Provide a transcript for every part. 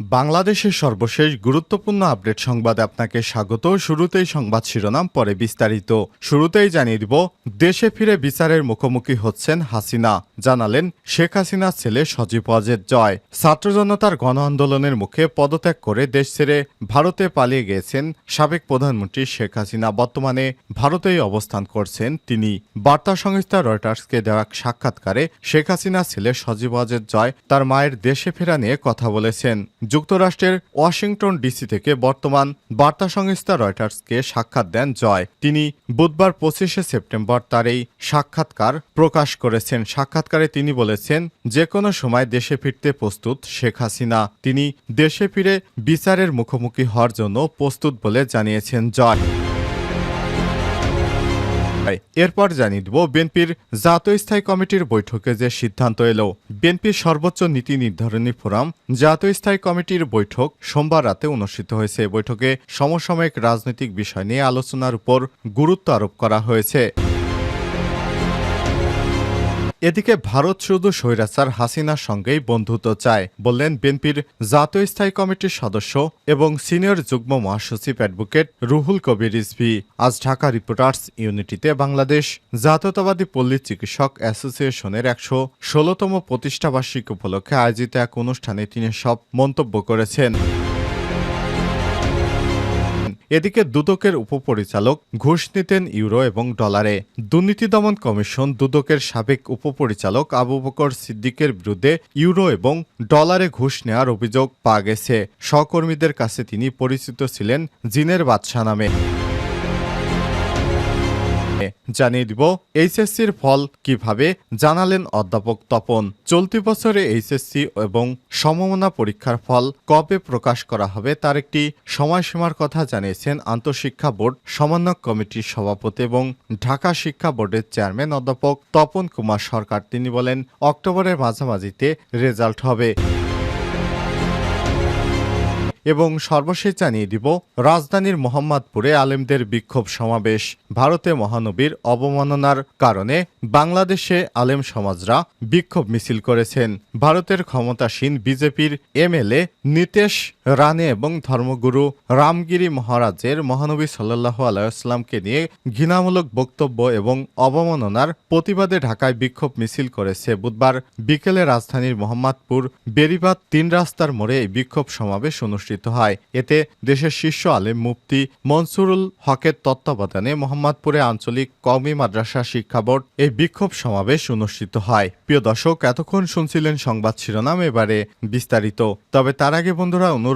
বাংলাদেশের সর্বশেষ গুরুত্বপূর্ণ আপডেট সংবাদে আপনাকে স্বাগত। শুরুতেই সংবাদ শিরোনাম, পরে বিস্তারিত। শুরুতেই জানিয়ে দিব, দেশে ফিরে বিচারের মুখোমুখি হচ্ছেন হাসিনা। জানালেন, শেখ হাসিনার ছেলে সজীব ওয়াজেদ জয়। ছাত্র জনতার গণ আন্দোলনের মুখে পদত্যাগ করে দেশ ছেড়ে ভারতে পালিয়ে গিয়েছেন সাবেক প্রধানমন্ত্রী শেখ হাসিনা। বর্তমানে ভারতেই অবস্থান করছেন তিনি। বার্তা সংস্থা রয়টার্সকে দেওয়া সাক্ষাৎকারে শেখ হাসিনার ছেলে সজীব ওয়াজেদ জয় তার মায়ের দেশে ফেরা নিয়ে কথা বলেছেন। যুক্তরাষ্ট্রের ওয়াশিংটন ডিসি থেকে বর্তমান বার্তা সংস্থা রয়টার্সকে সাক্ষাৎ দেন জয়। তিনি বুধবার পঁচিশে সেপ্টেম্বর তার এই সাক্ষাৎকার প্রকাশ করেছেন। সাক্ষাৎকারে তিনি বলেছেন যে কোনো সময় দেশে ফিরতে প্রস্তুত শেখ হাসিনা। তিনি দেশে ফিরে বিচারের মুখোমুখি হওয়ার জন্য প্রস্তুত বলে জানিয়েছেন জয়। এরপর জানিয়ে দেব, বিএনপির জাতীয় স্থায়ী কমিটির বৈঠকে যে সিদ্ধান্ত এলো, বিএনপির সর্বোচ্চ নীতি নির্ধারণী ফোরাম, জাতীয় স্থায়ী কমিটির বৈঠক সোমবার রাতে অনুষ্ঠিত হয়েছে। বৈঠকে সমসাময়িক রাজনৈতিক বিষয় নিয়ে আলোচনার উপর গুরুত্ব আরোপ করা হয়েছে। এদিকে ভারত শুধু স্বৈরাচার হাসিনার সঙ্গেই বন্ধুত্ব চায়, বললেন বিএনপির জাতীয় স্থায়ী কমিটির সদস্য এবং সিনিয়র যুগ্ম মহাসচিব অ্যাডভোকেট রুহুল কবির রিজভি। আজ ঢাকা রিপোর্টার্স ইউনিটিতে বাংলাদেশ জাতীয়তাবাদী পল্লী চিকিৎসক অ্যাসোসিয়েশনের একশো ষোলোতম প্রতিষ্ঠাবার্ষিকী উপলক্ষে আয়োজিত এক অনুষ্ঠানে তিনি সব মন্তব্য করেছেন। এদিকে দুদকের উপপরিচালক ঘুষ নিতেন ইউরো এবং ডলারে। দুর্নীতি দমন কমিশন দুদকের সাবেক উপপরিচালক আবু বকর সিদ্দিকের বিরুদ্ধে ইউরো এবং ডলারে ঘুষ নেওয়ার অভিযোগ পাওয়া গেছে। সহকর্মীদের কাছে তিনি পরিচিত ছিলেন জিনের বাদশা নামে। জানিয়ে দিব এইচএসসির ফল কীভাবে জানালেন অধ্যাপক তপন। চলতি বছরে এইচএসসি এবং সমমনা পরীক্ষার ফল কবে প্রকাশ করা হবে তার একটি সময়সীমার কথা জানিয়েছেন আন্তঃশিক্ষা বোর্ড, সমন্বয় কমিটির সভাপতি এবং ঢাকা শিক্ষা বোর্ডের চেয়ারম্যান অধ্যাপক তপন কুমার সরকার। তিনি বলেন, অক্টোবরের মাঝামাঝিতে রেজাল্ট হবে। এবং সর্বশেষ জানিয়ে দিব, রাজধানীর মোহাম্মদপুরে আলেমদের বিক্ষোভ সমাবেশ। ভারতে মহানবীর অবমাননার কারণে বাংলাদেশে আলেম সমাজরা বিক্ষোভ মিছিল করেছেন। ভারতের ক্ষমতাসীন বিজেপির এমএলএ নীতেশ রানে এবং ধর্মগুরু রামগিরি মহারাজের মহানবী সাল্লাহ আলাইসলামকে নিয়ে ঘৃণামূলক বক্তব্য এবং অবমাননার প্রতিবাদে ঢাকায় বিক্ষোভ মিছিল করেছে বুধবার বিকেলে রাজধানীর মোহাম্মদপুর বেরিবাদ তিন রাস্তার মোড়ে এই বিক্ষোভ সমাবেশ অনুষ্ঠিত হয়। এতে দেশের শীর্ষ আলেম মুফতি মনসুরুল হকের তত্ত্বাবধানে মোহাম্মদপুরে আঞ্চলিক কওমি মাদ্রাসা শিক্ষা বোর্ড এই বিক্ষোভ সমাবেশ অনুষ্ঠিত হয়। প্রিয় দর্শক, এতক্ষণ শুনছিলেন সংবাদ শিরোনাম, এবারে বিস্তারিত। তবে তার আগে বন্ধুরা, অনুরোধ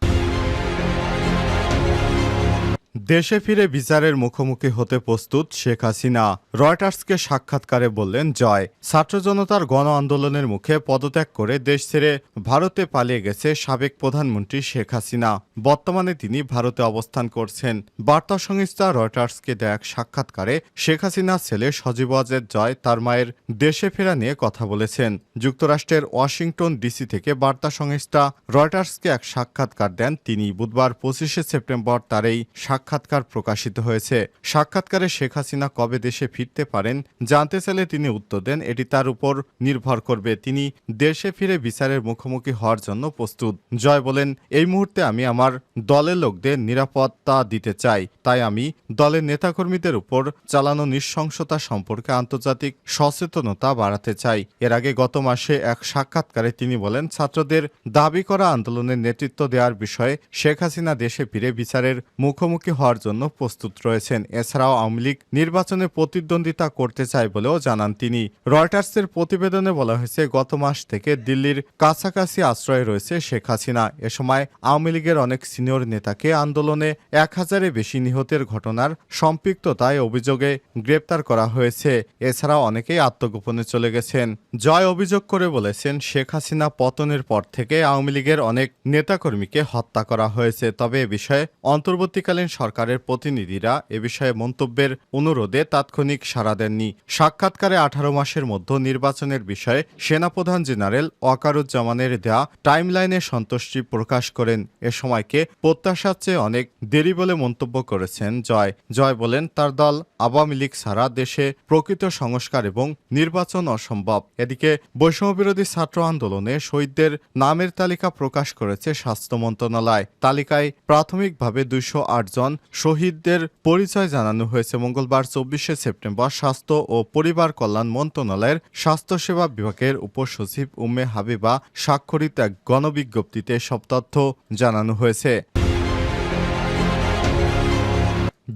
দেশে ফিরে বিচারের মুখোমুখি হতে প্রস্তুত শেখ হাসিনা। রয়টার্সকে সাক্ষাৎকারে বললেন, জয়। ছাত্র জনতার গণ আন্দোলনের মুখে পদত্যাগ করে দেশ ছেড়ে ভারতে পালিয়ে গেছে সাবেক প্রধানমন্ত্রী শেখ হাসিনা। বর্তমানে তিনি ভারতে অবস্থান করছেন। বার্তা সংস্থা রয়টার্সকে দেয়া এক সাক্ষাৎকারে শেখ হাসিনার ছেলে সজীব ওয়াজেদ জয় তার মায়ের দেশে ফেরা নিয়ে কথা বলেছেন। যুক্তরাষ্ট্রের ওয়াশিংটন ডিসি থেকে বার্তা সংস্থা রয়টার্সকে এক সাক্ষাৎকার দেন। তিনি বুধবার পঁচিশে সেপ্টেম্বর তার এই সাক্ষাৎকার প্রকাশিত হয়েছে। সাক্ষাৎকারে শেখ হাসিনা কবে দেশে ফিরতে পারেন জানতে চাইলে তিনি উত্তর দেন। এটি তার উপর নির্ভর করবে। তিনি দেশে ফিরে বিচারের মুখোমুখি হওয়ার জন্য প্রস্তুত। জয় বলেন, এই মুহূর্তে আমি আমার দলের লোকদের নিরাপত্তা দিতে চাই। তাই আমি দলের নেতাকর্মীদের উপর চালানো নৃশংসতা সম্পর্কে আন্তর্জাতিক সচেতনতা বাড়াতে চাই। এর আগে গত মাসে এক সাক্ষাৎকারে তিনি বলেন, ছাত্রদের দাবি করা আন্দোলনের নেতৃত্ব দেওয়ার বিষয়ে শেখ হাসিনা দেশে ফিরে বিচারের মুখোমুখি হওয়ার জন্য প্রস্তুত রয়েছেন। এছাড়াও আওয়ামী লীগ নির্বাচনে প্রতিদ্বন্দ্বিতা করতে চায় বলেও জানান তিনি। রয়টার্সের প্রতিবেদনে বলা হয়েছে, গত মাস থেকে দিল্লির কাছাকাছি আশ্রয় রয়েছে শেখ হাসিনা। এ সময় আওয়ামী লীগের অনেক সিনিয়র নেতাকে আন্দোলনে এক হাজারে বেশি নিহতের ঘটনার সম্পৃক্ততায় অভিযোগে গ্রেপ্তার করা হয়েছে। এছাড়াও অনেকেই আত্মগোপনে চলে গেছেন। জয় অভিযোগ করে বলেছেন, শেখ হাসিনা পতনের পর থেকে আওয়ামী লীগের অনেক নেতাকর্মীকে হত্যা করা হয়েছে। তবে এ বিষয়ে অন্তর্বর্তীকালীন সরকারের প্রতিনিধিরা এ বিষয়ে মন্তব্যের অনুরোধে তাৎক্ষণিক সাড়া দেননি। সাক্ষাৎকারে আঠারো মাসের মধ্যে নির্বাচনের বিষয়ে সেনাপ্রধান জেনারেল ওয়াকারুজ্জামানের দেয়া টাইমলাইনে সন্তুষ্টি প্রকাশ করেন। এ সময়কে প্রত্যাশার চেয়ে অনেক দেরি বলে মন্তব্য করেছেন জয়। জয় বলেন, তার দল আওয়ামী লীগ ছাড়া দেশে প্রকৃত সংস্কার এবং নির্বাচন অসম্ভব। এদিকে বৈষম্যবিরোধী ছাত্র আন্দোলনে শহীদদের নামের তালিকা প্রকাশ করেছে স্বাস্থ্য মন্ত্রণালয়। তালিকায় প্রাথমিকভাবে দুইশো জন শহীদদের পরিচয় জানানো হয়েছে মঙ্গলবার চব্বিশে সেপ্টেম্বর স্বাস্থ্য ও পরিবার কল্যাণ মন্ত্রণালয়ের স্বাস্থ্যসেবা বিভাগের উপসচিব উম্মে হাবিবা স্বাক্ষরিত এক গণবিজ্ঞপ্তিতে সব তথ্য জানানো হয়েছে।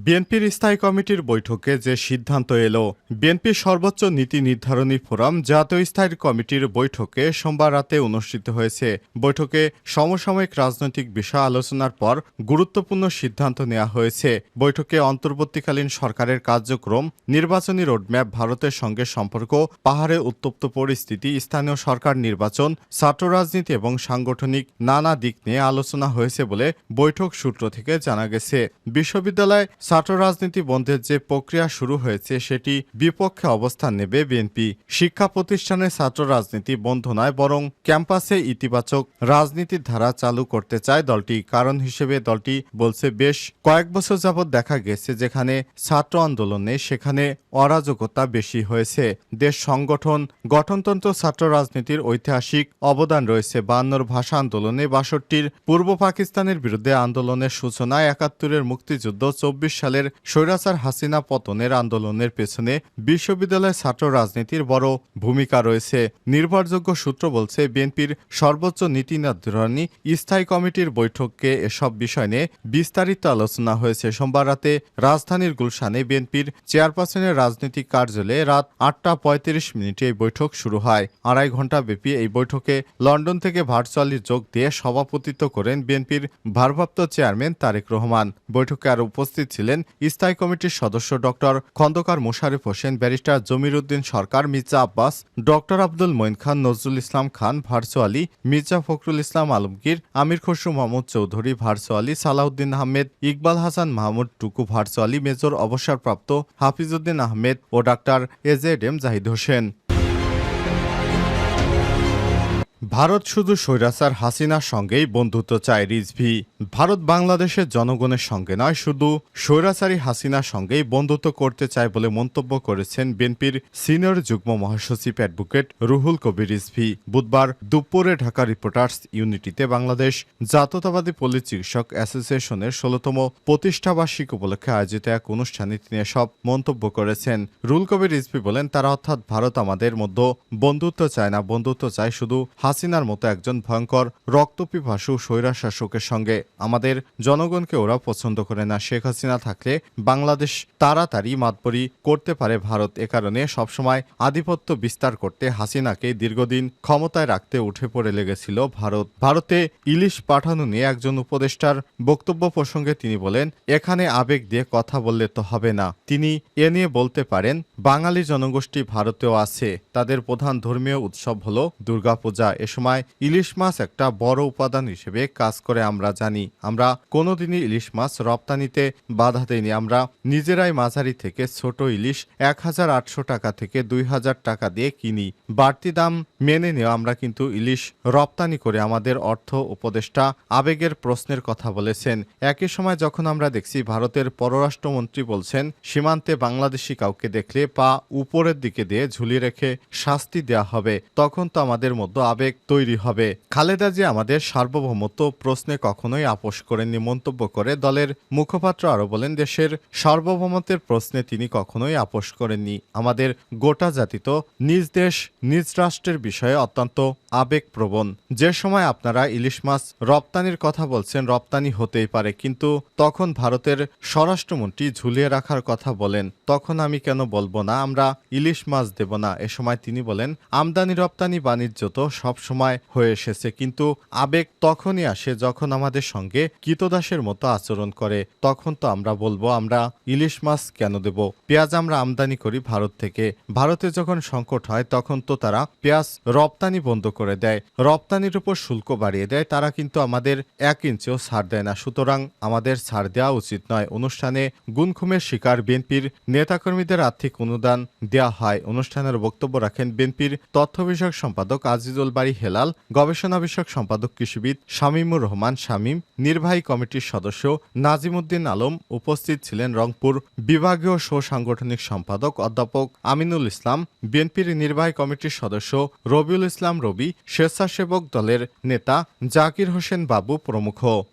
বিএনপির স্থায়ী কমিটির বৈঠকে যে সিদ্ধান্ত এলো বিএনপির সর্বোচ্চ নীতি নির্ধারণী ফোরাম জাতীয় স্থায়ী কমিটির বৈঠকে সোমবার রাতে অনুষ্ঠিত হয়েছে। বৈঠকে সমসাময়িক রাজনৈতিক বিষয় আলোচনার পর গুরুত্বপূর্ণ সিদ্ধান্ত নেওয়া হয়েছে। বৈঠকে অন্তর্বর্তীকালীন সরকারের কার্যক্রম, নির্বাচনী রোডম্যাপ, ভারতের সঙ্গে সম্পর্ক, পাহাড়ে উত্তপ্ত পরিস্থিতি, স্থানীয় সরকার নির্বাচন, ছাত্র রাজনীতি এবং সাংগঠনিক নানা দিক নিয়ে আলোচনা হয়েছে বলে বৈঠক সূত্র থেকে জানা গেছে। বিশ্ববিদ্যালয় ছাত্র রাজনীতি বন্ধের যে প্রক্রিয়া শুরু হয়েছে, সেটি বিপক্ষে অবস্থান নেবে বিএনপি। শিক্ষা প্রতিষ্ঠানে ছাত্র রাজনীতি বন্ধ নয়, বরং ক্যাম্পাসে ইতিবাচক রাজনীতির ধারা চালু করতে চায় দলটি। কারণ হিসেবে দলটি বলছে, বেশ কয়েক বছর যাবৎ দেখা গেছে যেখানে ছাত্র আন্দোলনে সেখানে অরাজকতা বেশি হয়েছে। দেশ সংগঠন, গঠনতন্ত্র, ছাত্র রাজনীতির ঐতিহাসিক অবদান রয়েছে। বায়ান্নর ভাষা আন্দোলনে বাষট্টির পূর্ব পাকিস্তানের বিরুদ্ধে আন্দোলনের সূচনা একাত্তরের মুক্তিযুদ্ধ, চব্বিশ সালের স্বৈরাচার হাসিনা পতনের আন্দোলনের পেছনে বিশ্ববিদ্যালয় ছাত্র রাজনীতির বড় ভূমিকা রয়েছে। নির্ভরযোগ্য সূত্র বলছে, বিএনপির সর্বোচ্চ নীতি নির্ধারণী স্থায়ী কমিটির বৈঠকে এসব বিষয় নিয়ে বিস্তারিত আলোচনা হয়েছে। সোমবার রাতে রাজধানীর গুলশানে বিএনপির চেয়ারপারসনের রাজনৈতিক কার্যালয়ে রাত আটটা পঁয়ত্রিশ মিনিটে এই বৈঠক শুরু হয়। আড়াই ঘণ্টা ব্যাপী এই বৈঠকে লন্ডন থেকে ভার্চুয়ালি যোগ দিয়ে সভাপতিত্ব করেন বিএনপির ভারপ্রাপ্ত চেয়ারম্যান তারেক রহমান। বৈঠকে আরও উপস্থিত ছিলেন স্থায়ী কমিটির সদস্য doctor Khandaker Mosharraf Hossain, barrister Jamir Uddin Sarkar, Mirza Abbas, doctor Abdul Moyeen Khan, Nazrul Islam Khan virtually Mirza Fakhrul Islam Alamgir, Amir Khasru Mahmud Chowdhury virtually Salahuddin Ahmed, Iqbal Hasan Mahmud Tuku virtually major অবসরপ্রাপ্ত হাফিজউদ্দিন আহমেদ ও doctor A Z M Zahid Hossain. Bharat শুধু স্বৈরাচার হাসিনার সঙ্গেই বন্ধুত্ব চায় রিজভি। ভারত বাংলাদেশের জনগণের সঙ্গে নয়, শুধু স্বৈরাচারী হাসিনার সঙ্গেই বন্ধুত্ব করতে চায় বলে মন্তব্য করেছেন বিএনপির সিনিয়র যুগ্ম মহাসচিব অ্যাডভোকেট রুহুল কবির রিজভি। বুধবার দুপুরে ঢাকা রিপোর্টার্স ইউনিটিতে বাংলাদেশ জাতীয়তাবাদী পল্লী চিকিৎসক অ্যাসোসিয়েশনের ষোলতম প্রতিষ্ঠাবার্ষিক উপলক্ষে আয়োজিত এক অনুষ্ঠানে তিনি সব মন্তব্য করেছেন। রুহুল কবির রিজভি বলেন, তারা অর্থাৎ ভারত আমাদের মধ্যে বন্ধুত্ব চায় না। বন্ধুত্ব চায় শুধু হাসিনার মতো একজন ভয়ঙ্কর রক্তপিপাসু স্বৈরা শাসকের সঙ্গে। আমাদের জনগণকে ওরা পছন্দ করে না। শেখ হাসিনা থাকলে বাংলাদেশ তাড়াতাড়ি মাতবরি করতে পারে ভারত। এ কারণে সবসময় আধিপত্য বিস্তার করতে হাসিনাকে দীর্ঘদিন ক্ষমতায় রাখতে উঠে পড়ে লেগেছিল ভারত। ভারতে ইলিশ পাঠানো নিয়ে একজন উপদেষ্টার বক্তব্য প্রসঙ্গে তিনি বলেন, এখানে আবেগ দিয়ে কথা বললে তো হবে না। তিনি এ নিয়ে বলতে পারেন, বাঙালি জনগোষ্ঠী ভারতেও আছে। তাদের প্রধান ধর্মীয় উৎসব হল দুর্গাপূজা। এ সময় ইলিশ মাছ একটা বড় উপাদান হিসেবে কাজ করে আমরা জানি। আমরা কোনোদিনই ইলিশ মাছ রপ্তানিতে বাধা দেইনি। আমরা নিজেরাই মাঝারি থেকে ছোট ইলিশ এক হাজার আটশো টাকা থেকে দুই হাজার টাকা দিয়ে কিনি। বাড়তি দাম মেনে নিয়ে আমরা কিন্তু ইলিশ রপ্তানি করে আমাদের অর্থ উপদেষ্টা আবেগের প্রশ্নের কথা বলেছেন। একই সময় যখন আমরা দেখছি ভারতের পররাষ্ট্রমন্ত্রী বলছেন, সীমান্তে বাংলাদেশি কাউকে দেখলে পা উপরের দিকে দিয়ে ঝুলিয়ে রেখে শাস্তি দেওয়া হবে, তখন তো আমাদের মধ্যে আবেগ তৈরি হবে। খালেদা যে আমাদের সার্বভৌমত্ব প্রশ্নে কখনোই আপোষ করেননি মন্তব্য করে দলের মুখপাত্র আরও বলেন, দেশের সার্বভৌমত্বের প্রশ্নে তিনি কখনোই আপোষ করেননি। আমাদের গোটা জাতি তো নিজ দেশ, নিজ রাষ্ট্রের বিষয়ে অত্যন্ত আবেগপ্রবণ। যে সময় আপনারা ইলিশ মাছ রপ্তানির কথা বলছেন, রপ্তানি হতেই পারে, কিন্তু তখন ভারতের স্বরাষ্ট্রমন্ত্রী ঝুলিয়ে রাখার কথা বলেন। তখন আমি কেন বলব না? আমরা ইলিশ মাছ দেব না। এ সময় তিনি বলেন, আমদানি, রপ্তানি, বাণিজ্য তো সব সবসময় হয়ে এসেছে। কিন্তু আবেগ তখনই আসে যখন আমাদের সঙ্গে কীতদাসের মতো আচরণ করে। তখন তো আমরা বলব, আমরা ইলিশ মাছ কেন দেব? পেঁয়াজ আমরা আমদানি করি ভারত থেকে। ভারতে যখন সংকট হয়, তখন তো তারা পেঁয়াজ রপ্তানি বন্ধ করে দেয়। রপ্তানির উপর শুল্ক বাড়িয়ে দেয়। তারা কিন্তু আমাদের এক ইঞ্চিও ছাড় দেয় না। সুতরাং আমাদের ছাড় দেওয়া উচিত নয়। অনুষ্ঠানে গুনখুমের শিকার বিএনপির নেতাকর্মীদের আর্থিক অনুদান দেওয়া হয়। অনুষ্ঠানের বক্তব্য রাখেন বিএনপির তথ্য বিষয়ক সম্পাদক আজিজুল বাড়ি হেলাল, গবেষণা বিষয়ক সম্পাদক কৃষিবিদ শামীমুর রহমান শামীম, নির্বাহী কমিটির সদস্য নাজিমুদ্দিন আলম উপস্থিত ছিলেন রংপুর বিভাগীয় শো সাংগঠনিক সম্পাদক অধ্যাপক আমিনুল ইসলাম, বিএনপির নির্বাহী কমিটির সদস্য রবিউল ইসলাম রবি, স্বেচ্ছাসেবক দলের নেতা জাকির হোসেন বাবু প্রমুখ।